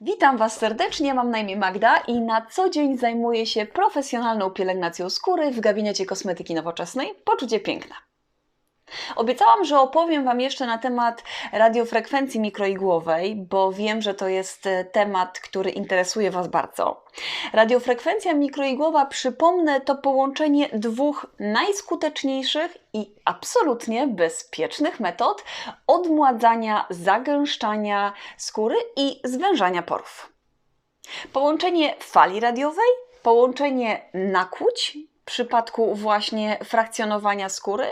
Witam Was serdecznie, mam na imię Magda i na co dzień zajmuję się profesjonalną pielęgnacją skóry w gabinecie kosmetyki nowoczesnej Poczucie Piękna. Obiecałam, że opowiem Wam jeszcze na temat radiofrekwencji mikroigłowej, bo wiem, że to jest e, temat, który interesuje Was bardzo. Radiofrekwencja mikroigłowa, przypomnę, to połączenie dwóch najskuteczniejszych i absolutnie bezpiecznych metod odmładzania, zagęszczania skóry i zwężania porów. Połączenie fali radiowej, połączenie nakłuć przypadku właśnie frakcjonowania skóry,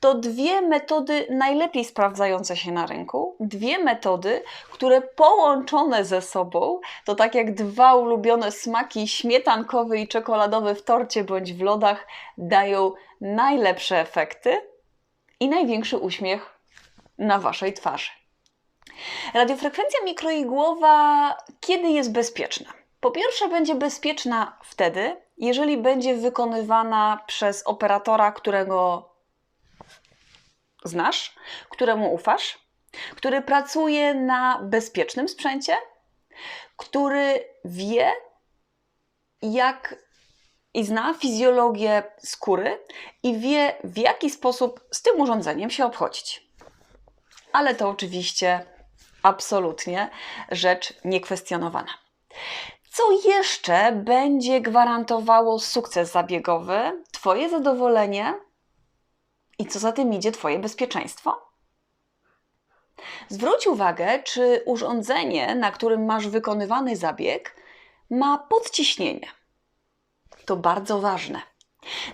to dwie metody najlepiej sprawdzające się na rynku. Dwie metody, które połączone ze sobą to tak jak dwa ulubione smaki śmietankowy i czekoladowy w torcie bądź w lodach dają najlepsze efekty i największy uśmiech na Waszej twarzy. Radiofrekwencja mikroigłowa kiedy jest bezpieczna? Po pierwsze, będzie bezpieczna wtedy, jeżeli będzie wykonywana przez operatora, którego znasz, któremu ufasz, który pracuje na bezpiecznym sprzęcie, który wie, jak i zna fizjologię skóry i wie, w jaki sposób z tym urządzeniem się obchodzić. Ale to oczywiście absolutnie rzecz niekwestionowana. Co jeszcze będzie gwarantowało sukces zabiegowy, Twoje zadowolenie i co za tym idzie Twoje bezpieczeństwo? Zwróć uwagę, czy urządzenie, na którym masz wykonywany zabieg, ma podciśnienie. To bardzo ważne,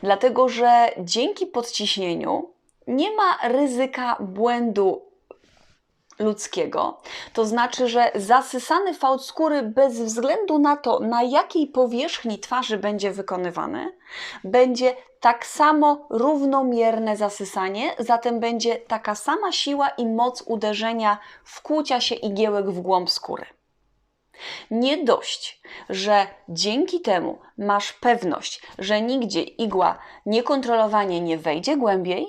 dlatego że dzięki podciśnieniu nie ma ryzyka błędu ludzkiego. To znaczy, że zasysany fałd skóry bez względu na to, na jakiej powierzchni twarzy będzie wykonywany, będzie tak samo równomierne zasysanie, zatem będzie taka sama siła i moc uderzenia wkłucia się igiełek w głąb skóry. Nie dość, że dzięki temu masz pewność, że nigdzie igła niekontrolowanie nie wejdzie głębiej,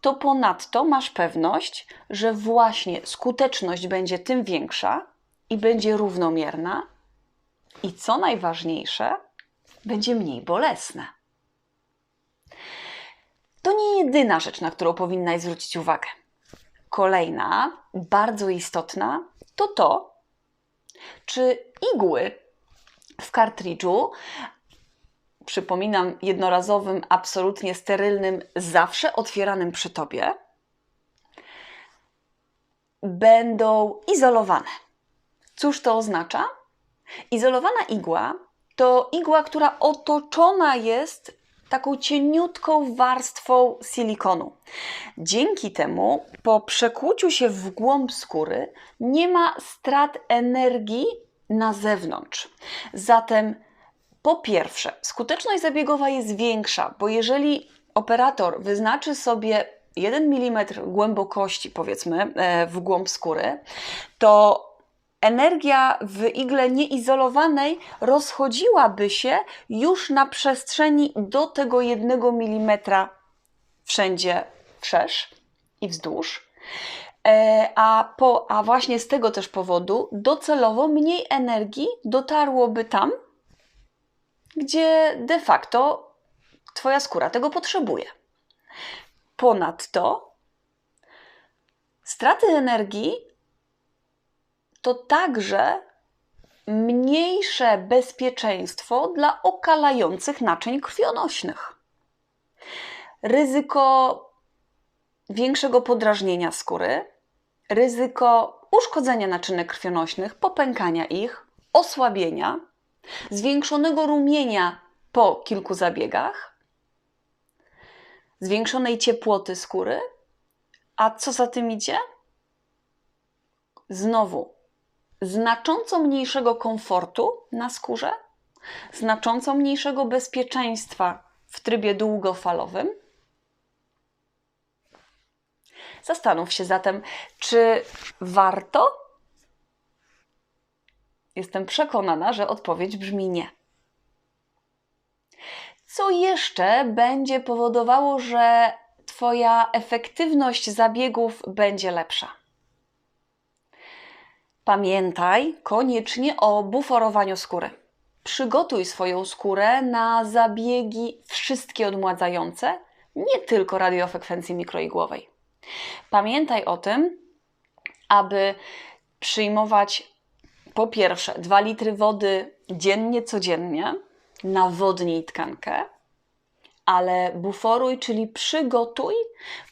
to ponadto masz pewność, że właśnie skuteczność będzie tym większa i będzie równomierna, i co najważniejsze, będzie mniej bolesne. To nie jedyna rzecz, na którą powinnaś zwrócić uwagę. Kolejna, bardzo istotna, to to, czy igły w kartridżu przypominam, jednorazowym, absolutnie sterylnym, zawsze otwieranym przy tobie, będą izolowane. Cóż to oznacza? Izolowana igła to igła, która otoczona jest taką cieniutką warstwą silikonu. Dzięki temu, po przekłuciu się w głąb skóry, nie ma strat energii na zewnątrz. Zatem po pierwsze, skuteczność zabiegowa jest większa, bo jeżeli operator wyznaczy sobie 1 mm głębokości, powiedzmy, e, w głąb skóry, to energia w igle nieizolowanej rozchodziłaby się już na przestrzeni do tego 1 mm wszędzie wszerz i wzdłuż. E, a, po, a właśnie z tego też powodu docelowo mniej energii dotarłoby tam, gdzie de facto Twoja skóra tego potrzebuje. Ponadto straty energii to także mniejsze bezpieczeństwo dla okalających naczyń krwionośnych. Ryzyko większego podrażnienia skóry, ryzyko uszkodzenia naczynek krwionośnych, popękania ich, osłabienia zwiększonego rumienia po kilku zabiegach, zwiększonej ciepłoty skóry, a co za tym idzie? Znowu znacząco mniejszego komfortu na skórze, znacząco mniejszego bezpieczeństwa w trybie długofalowym. Zastanów się zatem, czy warto Jestem przekonana, że odpowiedź brzmi nie. Co jeszcze będzie powodowało, że Twoja efektywność zabiegów będzie lepsza? Pamiętaj koniecznie o buforowaniu skóry. Przygotuj swoją skórę na zabiegi wszystkie odmładzające, nie tylko radiofrekwencji mikroigłowej. Pamiętaj o tym, aby przyjmować po pierwsze 2 litry wody dziennie, codziennie, nawodnij tkankę, ale buforuj, czyli przygotuj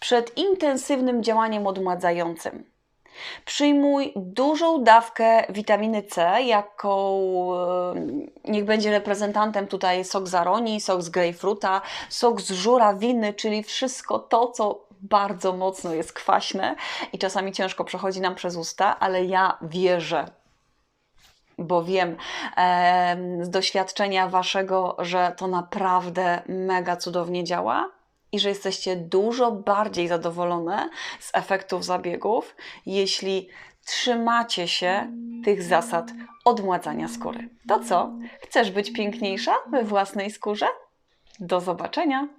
przed intensywnym działaniem odmładzającym. Przyjmuj dużą dawkę witaminy C, jaką e, niech będzie reprezentantem tutaj sok z aronii, sok z grejpfruta, sok z żurawiny, czyli wszystko to, co bardzo mocno jest kwaśne i czasami ciężko przechodzi nam przez usta, ale ja wierzę, bo wiem em, z doświadczenia waszego, że to naprawdę mega cudownie działa i że jesteście dużo bardziej zadowolone z efektów zabiegów, jeśli trzymacie się tych zasad odmładzania skóry. To co? Chcesz być piękniejsza we własnej skórze? Do zobaczenia!